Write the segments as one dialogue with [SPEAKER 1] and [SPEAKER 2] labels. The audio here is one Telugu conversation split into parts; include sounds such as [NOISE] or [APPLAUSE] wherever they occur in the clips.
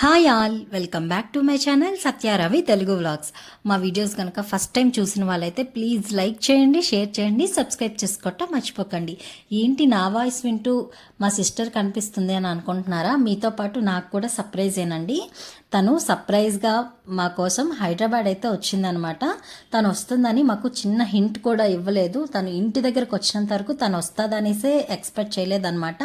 [SPEAKER 1] Hi all welcome back to my channel Satyaravi Telugu vlogs మా వీడియోస్ కనుక ఫస్ట్ టైం చూసిన వాళ్ళైతే ప్లీజ్ లైక్ చేయండి షేర్ చేయండి సబ్స్క్రైబ్ చేసుకోవటం మర్చిపోకండి. ఏంటి నా వాయిస్ వింటూ మా సిస్టర్ కనిపిస్తుంది అని అనుకుంటున్నారా? మీతో పాటు నాకు కూడా సర్ప్రైజ్ ఏనండి. తను సర్ప్రైజ్గా మా కోసం హైదరాబాద్ అయితే వచ్చిందనమాట. తను వస్తుందని మాకు చిన్న హింట్ కూడా ఇవ్వలేదు. తను ఇంటి దగ్గరకు వచ్చినంత వరకు తను వస్తుందనేసే ఎక్స్పెక్ట్ చేయలేదన్నమాట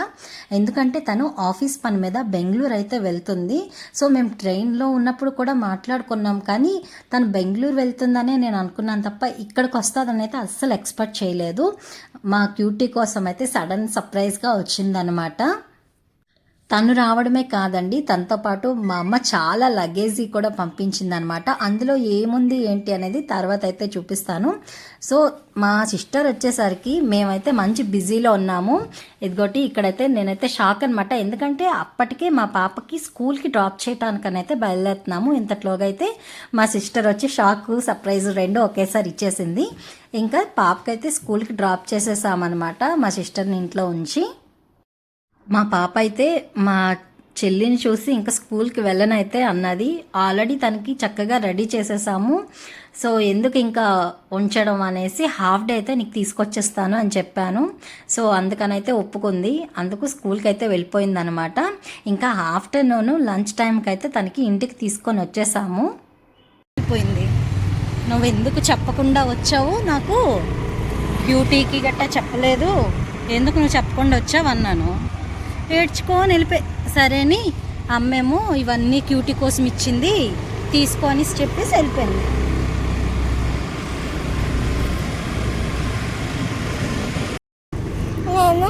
[SPEAKER 1] ఎందుకంటే తను ఆఫీస్ పని మీద బెంగళూరు అయితే వెళ్తుంది. సో మేము ట్రైన్లో ఉన్నప్పుడు కూడా మాట్లాడుకున్నాం. కానీ తను బెంగళూరు వెళ్తుందనే నేను అనుకున్నాను తప్ప ఇక్కడికి వస్తుందని అయితే అస్సలు ఎక్స్పెక్ట్ చేయలేదు. మా క్యూటీ కోసం అయితే సడన్ సర్ప్రైజ్గా వచ్చిందనమాట. తను రావడమే కాదండి. తనతో పాటు మా అమ్మ చాలా లగేజీ కూడా పంపించింది అనమాట అందులో ఏముంది ఏంటి అనేది తర్వాత అయితే చూపిస్తాను. సో మా సిస్టర్ వచ్చేసరికి మేమైతే మంచి బిజీలో ఉన్నాము. ఇదిగోటి ఇక్కడైతే నేనైతే షాక్ అనమాట ఎందుకంటే అప్పటికే మా పాపకి స్కూల్కి డ్రాప్ చేయడానికనైతే బయలుదేరుతున్నాము. ఇంతట్లోగా అయితే మా సిస్టర్ వచ్చి షాక్ సర్ప్రైజ్ రెండు ఒకేసారి ఇచ్చేసింది. ఇంకా పాపకైతే స్కూల్కి డ్రాప్ చేసేసామన్నమాట మా సిస్టర్ని ఇంట్లో ఉంచి. మా పాప అయితే మా చెల్లిని చూసి ఇంకా స్కూల్కి వెళ్ళనైతే అన్నది. ఆల్రెడీ తనకి చక్కగా రెడీ చేసేసాము. సో ఎందుకు ఇంకా ఉంచడం అనేసి హాఫ్ డే అయితే నీకు తీసుకొచ్చేస్తాను అని చెప్పాను. సో అందుకనైతే ఒప్పుకుంది. అందుకు స్కూల్కి అయితే వెళ్ళిపోయిందనమాట. ఇంకా ఆఫ్టర్నూన్ లంచ్ టైంకి అయితే తనకి ఇంటికి తీసుకొని వచ్చేసాము. వెళ్ళిపోయింది నువ్వు ఎందుకు చెప్పకుండా వచ్చావు? నాకు బ్యూటీకి గట్టా చెప్పలేదు. ఎందుకు నువ్వు చెప్పకుండా వచ్చావు అన్నాను ఏడ్చుకొని వెళ్ళిపోయి సరేని అమ్మేమో ఇవన్నీ క్యూటీ కోసం ఇచ్చింది తీసుకొని చెప్పేసి వెళ్ళిపోయింది.
[SPEAKER 2] నేను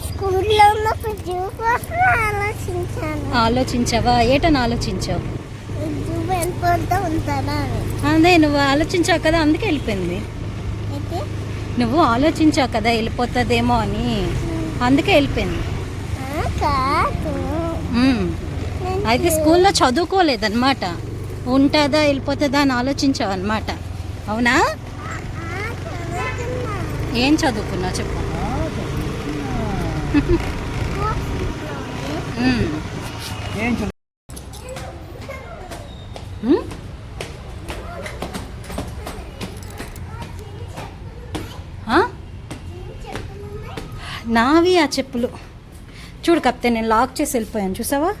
[SPEAKER 2] స్కూల్లో ఉన్నప్పుడు జూ కోసం ఆలోచించాను.
[SPEAKER 1] ఆలోచించావా? ఏటని ఆలోచించావు?
[SPEAKER 2] జూ వెళ్ళిపోతూ ఉంటానా? అని
[SPEAKER 1] అదే నువ్వు ఆలోచించావు కదా అందుకే వెళ్ళిపోయింది. నువ్వు ఆలోచించావు కదా వెళ్ళిపోతుందేమో అని. అందుకే వెళ్ళిపోయింది. అయితే స్కూల్లో చదువుకోలేదన్నమాట. ఉంటుందా వెళ్ళిపోతుందా అని ఆలోచించావు అనమాట అవునా
[SPEAKER 2] ఆ, చదువుతున్నా.
[SPEAKER 1] ఏం చదువుకున్నావు? చెప్పు ఉమ్. నావి ఆ చెప్పులు. చూడు కప్తే నేను లాక్ చేసి వెళ్ళిపోయాను. చూసావా.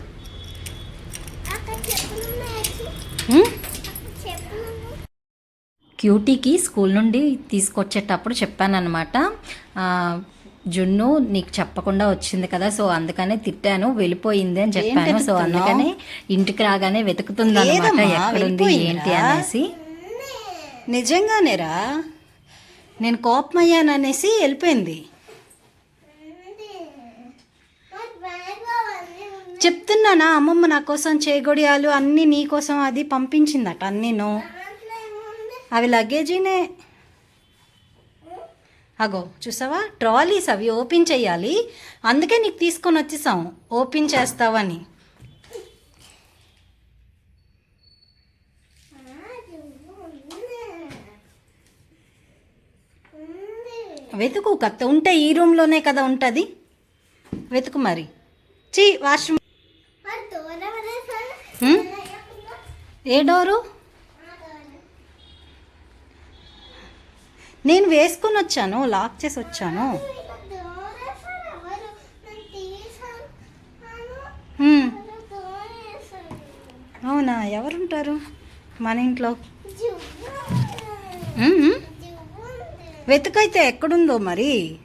[SPEAKER 1] క్యూటీకి స్కూల్ నుండి తీసుకొచ్చేటప్పుడు చెప్పానన్నమాట. ఆ, జున్ను నీకు చెప్పకుండా వచ్చింది కదా సో అందుకనే తిట్టాను వెళ్ళిపోయింది అని చెప్పాను. సో అందుకనే ఇంటికి రాగానే వెతుకుతుంది అనమాట ఎక్కడుంది ఏంటి. అనేసి.
[SPEAKER 3] నిజంగానేరా? నేను కోపమయ్యాననేసి వెళ్ళిపోయింది
[SPEAKER 2] ఉంది. మరి బ్యాగ్లో అవన్నీ ఉన్నాయి.
[SPEAKER 3] చెప్తున్నానా అమ్మమ్మ నా కోసం చేగొడియాలు అన్నీ నీ కోసం అది పంపించిందట అన్నీను. అవి లగేజీనే. అగో చూసావా? ట్రాలీస్ అవి ఓపెన్ చేయాలి అందుకే నీకు తీసుకొని వచ్చేసాం. ఓపెన్ చేస్తావని. వెతుకు కత్త ఉంటే ఈ రూమ్లోనే కదా ఉంటుంది. వెతుకు మరి. చీ వాష్రూమ్ ఏ డోరు? నేను వేసుకుని వచ్చాను లాక్ చేసి వచ్చాను. అవునా? ఎవరుంటారు? మన ఇంట్లో? వెతుకైతే ఎక్కడుందో మరి
[SPEAKER 2] ఇక్కడ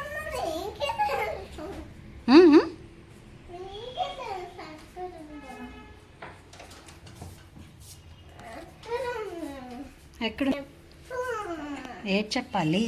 [SPEAKER 2] ఉన్నది నీకే తెలుసు.
[SPEAKER 3] హ్మ్, హ్మ్.
[SPEAKER 2] నీకే తెలుసు అక్కడ ఉందో. అక్కడ ఉంది.
[SPEAKER 3] ఎక్కడ. ఏ చెప్పాలి?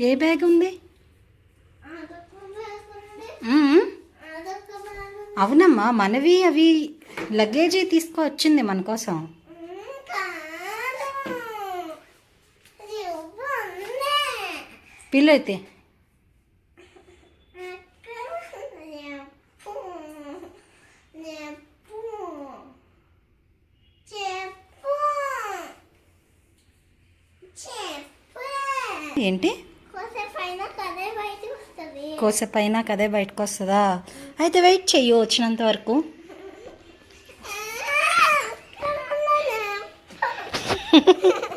[SPEAKER 3] ఏ బ్యాగ్ ఉంది. అవునమ్మా మనవి అవి లగేజీ తీసుకొచ్చింది మన కోసం. పిల్లైతే.
[SPEAKER 1] ఏంటి?
[SPEAKER 3] కోసేపైనా కదే బయటకు వస్తుందా
[SPEAKER 1] అయితే వెయిట్ చెయ్యి వచ్చినంత వరకు. [LAUGHS] [LAUGHS]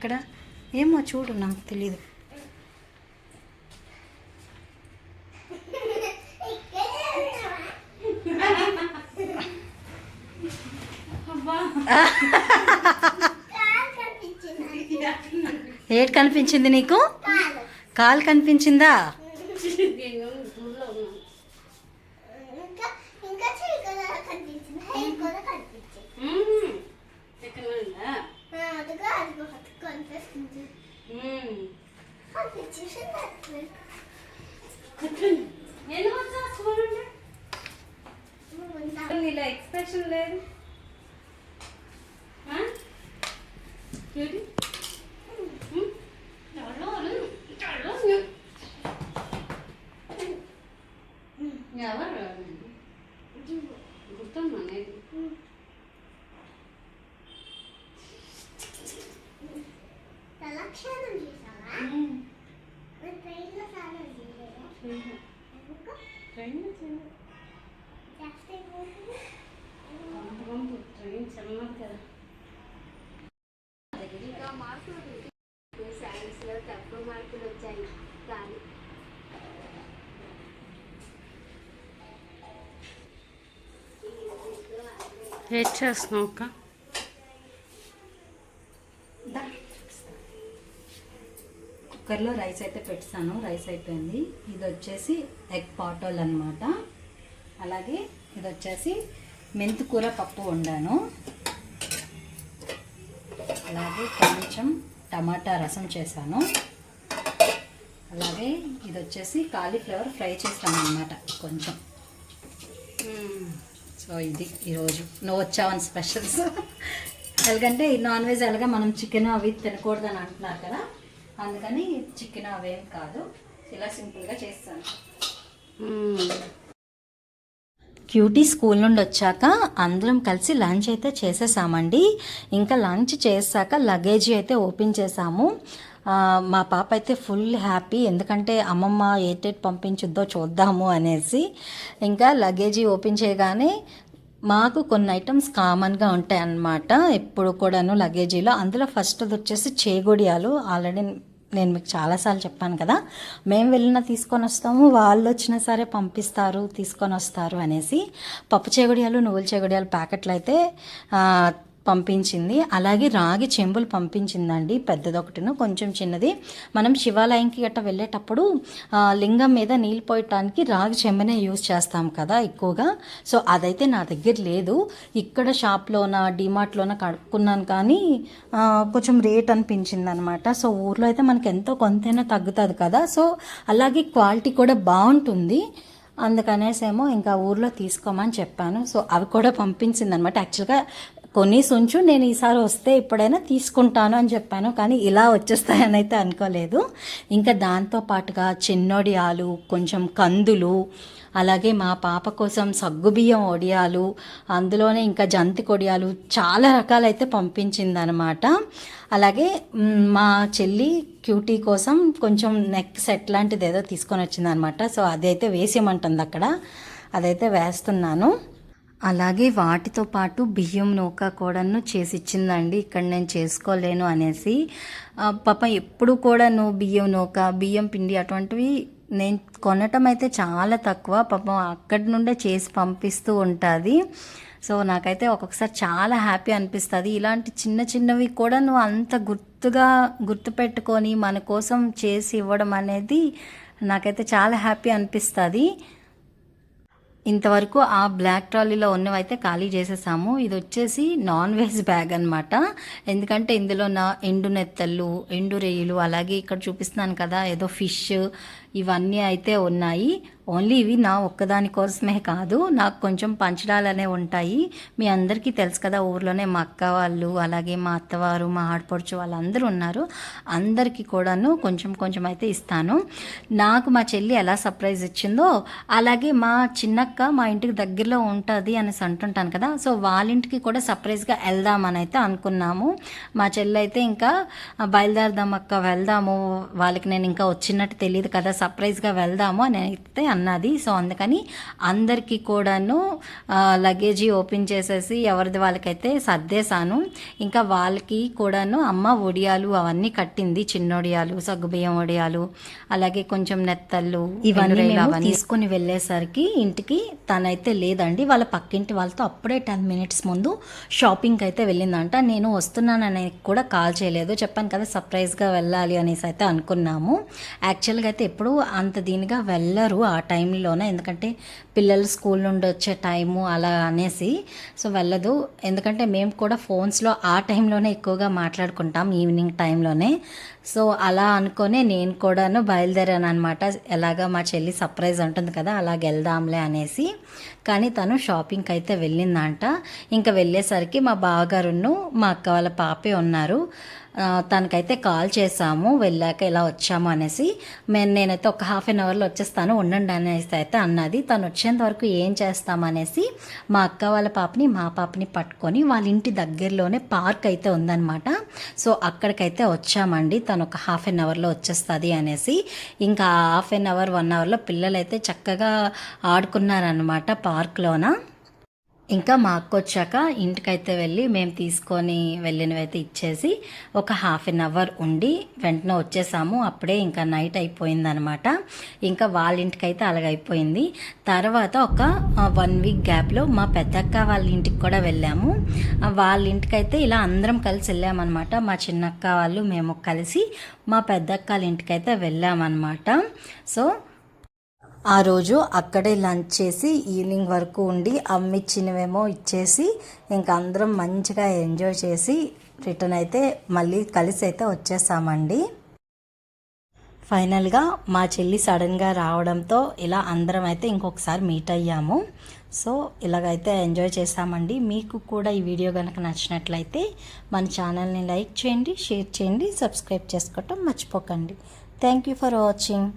[SPEAKER 1] ఎక్కడ? ఏమో చూడు నాకు తెలీదు.
[SPEAKER 3] కాలు కనిపించింది?
[SPEAKER 1] ఏటి కనిపించింది నీకు?
[SPEAKER 3] కాలు
[SPEAKER 1] కనిపించిందా
[SPEAKER 3] ఇంకా ఇంకా చెయ్యి కూడా కనిపించింది హెయిర్ కూడా కనిపించింది ఆ, అదిగో అదిగో అది కనిపిస్తుంది కనిపించేసింది
[SPEAKER 4] నీలో ఎక్స్ప్రెషన్ లేదు ఆ? చూడు. ఉమ్. ఎవరు? ఎవరు? ఎవరు? గుర్తున్నా నేను
[SPEAKER 3] తలక్షణం చేసావా మరి ట్రైన్లో సాధన చేయలేదా ఎందుకు
[SPEAKER 4] ట్రైన్
[SPEAKER 3] చేస్తే పోతుంది
[SPEAKER 4] ట్రైన్ చల్లదు కదా
[SPEAKER 3] సైన్స్లో తక్కువ మార్కులు వచ్చాయి కానీ
[SPEAKER 4] ఏం చేస్తున్నావు అక్క.
[SPEAKER 1] కుక్కర్లో రైస్ అయితే పెట్టాను రైస్ అయిపోయింది. ఇది వచ్చేసి ఎగ్ పాటోల్ అనమాట అలాగే ఇది వచ్చేసి మెంతికూర పప్పు వండాను. అలాగే కొంచెం టమాటా రసం చేశాను. అలాగే ఇది వచ్చేసి కాలీఫ్లవర్ ఫ్రై చేస్తాను అనమాట కొంచెం సో ఇది ఈరోజు. నువ్వు వచ్చావని స్పెషల్స్. ఎలాగంటే ఈ నాన్ వెజ్ ఎలాగా మనం చికెన్ అవి తినకూడదని అంటున్నారు కదా. అందుకని చికెన్ అవేం కాదు. ఇలా సింపుల్గా చేస్తాను. క్యూటీ స్కూల్ నుండి వచ్చాక అందరం కలిసి లంచ్ అయితే చేసేసామండి. ఇంకా లంచ్ చేశాక లగేజీ అయితే ఓపెన్ చేసాము మా పాప అయితే ఫుల్ హ్యాపీ. ఎందుకంటే అమ్మమ్మ ఏటేట్ పంపించుద్దో చూద్దాము అనేసి ఇంకా లగేజీ ఓపెన్ చేయగానే మాకు కొన్ని ఐటమ్స్ కామన్గా ఉంటాయి అన్నమాట ఎప్పుడు కూడాను లగేజీలో. అందులో ఫస్ట్ వచ్చేసి చేగొడియాలు. ఆల్రెడీ నేను మీకు చాలాసార్లు చెప్పాను కదా మేము వెళ్ళినా తీసుకొని వస్తాము వాళ్ళు వచ్చినా సరే పంపిస్తారు తీసుకొని వస్తారు అనేసి పప్పు చేగొడియాలు నువ్వుల చేగొడియాలు ప్యాకెట్లు అయితే పంపించింది. అలాగే రాగి చెంబులు పంపించిందండి. పెద్దది ఒకటిను కొంచెం చిన్నది. మనం శివాలయంకి గట్ట వెళ్ళేటప్పుడు లింగం మీద నీళ్ళు పోయటానికి రాగి చెంబునే యూజ్ చేస్తాం కదా ఎక్కువగా. సో అదైతే నా దగ్గర లేదు. ఇక్కడ షాప్లోన డిమార్ట్లోన కడుక్కున్నాను కానీ కొంచెం రేట్ అనిపించింది అనమాట సో ఊర్లో అయితే మనకి ఎంతో కొంతైనా తగ్గుతుంది కదా. సో అలాగే క్వాలిటీ కూడా బాగుంటుంది. అందుకనేసేమో ఇంకా ఊర్లో తీసుకోమని చెప్పాను. సో అవి కూడా పంపించింది అనమాట యాక్చువల్గా కొనేసి ఉంచు నేను ఈసారి వస్తే ఎప్పుడైనా తీసుకుంటాను అని చెప్పాను. కానీ ఇలా వచ్చేస్తాయని అయితే అనుకోలేదు. ఇంకా దాంతో పాటుగా చిన్నొడియాలు కొంచెం కందులు అలాగే మా పాప కోసం సగ్గుబియ్యం వడియాలు అందులోనే ఇంకా జంతి కొడియాలు చాలా రకాలైతే పంపించిందనమాట. అలాగే మా చెల్లి క్యూటీ కోసం కొంచెం నెక్ సెట్ లాంటిది ఏదో తీసుకొని వచ్చిందనమాట. సో అదైతే వేసేయమంటుంది అక్కడ. అదైతే వేస్తున్నాను. అలాగే వాటితో పాటు బియ్యం నూక కూడాను చేసి ఇచ్చిందండి ఇక్కడ నేను చేసుకోలేను అనేసి. పాప ఎప్పుడు కూడా నువ్వు బియ్యం నూక బియ్యం పిండి అటువంటివి నేను కొనటం అయితే చాలా తక్కువ. పాపం అక్కడి నుండే చేసి పంపిస్తూ ఉంటుంది. సో నాకైతే ఒక్కొక్కసారి చాలా హ్యాపీ అనిపిస్తుంది. ఇలాంటి చిన్న చిన్నవి కూడా నువ్వు అంత గుర్తుగా గుర్తుపెట్టుకొని మన కోసం చేసి ఇవ్వడం అనేది నాకైతే చాలా హ్యాపీ అనిపిస్తుంది. ఇంతవరకు ఆ బ్లాక్ ట్రాలీలో ఉన్నవైతే ఖాళీ చేసేసాము. ఇది వచ్చేసి నాన్ వెజ్ బ్యాగ్ అనమాట ఎందుకంటే ఇందులో నా ఎండు నెత్తళ్ళు ఎండు రొయ్యలు అలాగే ఇక్కడ చూపిస్తున్నాను కదా ఏదో ఫిష్
[SPEAKER 3] ఇవన్నీ అయితే ఉన్నాయి. ఓన్లీ ఇవి నా ఒక్కదాని కోసమే కాదు నాకు కొంచెం పంచడాలనే ఉంటాయి. మీ అందరికీ తెలుసు కదా ఊర్లోనే మా అక్క వాళ్ళు అలాగే మా అత్తవారు మా ఆడపడుచు వాళ్ళందరూ ఉన్నారు. అందరికీ కూడాను కొంచెం కొంచెం అయితే ఇస్తాను. నాకు మా చెల్లి ఎలా సర్ప్రైజ్ ఇచ్చిందో అలాగే మా చిన్నక్క మా ఇంటికి దగ్గరలో ఉంటుంది అనేసి అంటుంటాను కదా సో వాళ్ళ ఇంటికి కూడా సర్ప్రైజ్గా వెళ్దామని అయితే అనుకున్నాము. మా చెల్లి అయితే ఇంకా బయలుదేరదాం అక్క వెళ్దాము. వాళ్ళకి నేను ఇంకా వచ్చినట్టు తెలియదు కదా సర్ప్రైజ్గా వెళ్దాము అని అయితే అన్నది. సో అందుకని అందరికీ కూడాను లగేజీ ఓపెన్ చేసేసి ఎవరిది వాళ్ళకైతే సర్దేశాను. ఇంకా వాళ్ళకి కూడాను అమ్మ ఒడియాలు అవన్నీ కట్టింది చిన్న ఒడియాలు సగ్గుబియ్యం ఒడియాలు అలాగే కొంచెం నెత్తళ్ళు
[SPEAKER 1] ఇవన్నీ తీసుకుని వెళ్ళేసరికి ఇంటికి తనైతే లేదండి. వాళ్ళ పక్కింటి వాళ్ళతో అప్పుడే టెన్ మినిట్స్ ముందు షాపింగ్కి అయితే వెళ్ళిందంట. నేను వస్తున్నానని కూడా కాల్ చేయలేదు. చెప్పాను కదా సర్ప్రైజ్గా వెళ్ళాలి అనేసి అయితే అనుకున్నాము. యాక్చువల్గా అయితే ఎప్పుడు అంత దీనిగా వెళ్ళరు. ఆ టైంలోనే ఎందుకంటే పిల్లలు స్కూల్ నుండి వచ్చే టైము అలా అనేసి సో వెళ్ళదు. ఎందుకంటే మేము కూడా ఫోన్స్లో ఆ టైంలోనే ఎక్కువగా మాట్లాడుకుంటాం ఈవినింగ్ టైంలోనే. సో అలా అనుకొని నేను కూడాను బయలుదేరాను అనమాట ఎలాగా మా చెల్లి సర్ప్రైజ్ ఉంటుంది కదా అలాగ వెళ్దాంలే అనేసి. కానీ తను షాపింగ్కి అయితే వెళ్ళిందంట. ఇంకా వెళ్ళేసరికి మా బావగారును మా అక్క వాళ్ళ పాపే ఉన్నారు. తనకైతే కాల్ చేసాము వెళ్ళాక ఇలా వచ్చాము అనేసి. మేము నేనైతే ఒక హాఫ్ అన్ అవర్లో వచ్చేస్తాను ఉండండి అనేసి అయితే అన్నది. తను వచ్చేంత వరకు ఏం చేస్తామనేసి మా అక్క వాళ్ళ పాపని మా పాపని పట్టుకొని వాళ్ళ ఇంటి దగ్గరలోనే పార్క్ అయితే ఉందన్నమాట. సో అక్కడికైతే వచ్చామండి. తను ఒక హాఫ్ అన్ అవర్లో వచ్చేస్తుంది అనేసి. ఇంకా హాఫ్ అన్ అవర్ వన్ అవర్లో పిల్లలైతే చక్కగా ఆడుకున్నారనమాట పార్క్లోన. ఇంకా మా అక్క వచ్చాక ఇంటికైతే వెళ్ళి మేము తీసుకొని వెళ్ళినవి అయితే ఇచ్చేసి ఒక హాఫ్ అన్ అవర్ ఉండి వెంటనే వచ్చేసాము. అప్పుడే ఇంకా నైట్ అయిపోయిందనమాట. ఇంకా వాళ్ళ ఇంటికైతే అలాగైపోయింది. తర్వాత ఒక వన్ వీక్ గ్యాప్లో మా పెద్దక్క వాళ్ళ ఇంటికి కూడా వెళ్ళాము. వాళ్ళ ఇంటికైతే ఇలా అందరం కలిసి వెళ్ళామన్నమాట మా చిన్నక్క వాళ్ళు మేము కలిసి మా పెద్దక్క వాళ్ళ ఇంటికైతే వెళ్ళామన్నమాట సో ఆ రోజు అక్కడే లంచ్ చేసి ఈవినింగ్ వరకు ఉండి అమ్మిచ్చినవేమో ఇచ్చేసి ఇంకా అందరం మంచిగా ఎంజాయ్ చేసి రిటర్న్ అయితే మళ్ళీ కలిసి అయితే వచ్చేసామండి. ఫైనల్గా మా చెల్లి సడన్గా రావడంతో ఇలా అందరం అయితే ఇంకొకసారి మీట్ అయ్యాము. సో ఇలాగైతే ఎంజాయ్ చేసామండి. మీకు కూడా ఈ వీడియో కనుక నచ్చినట్లయితే మన ఛానల్ని లైక్ చేయండి షేర్ చేయండి సబ్స్క్రైబ్ చేసుకోవటం మర్చిపోకండి. Thank you for watching.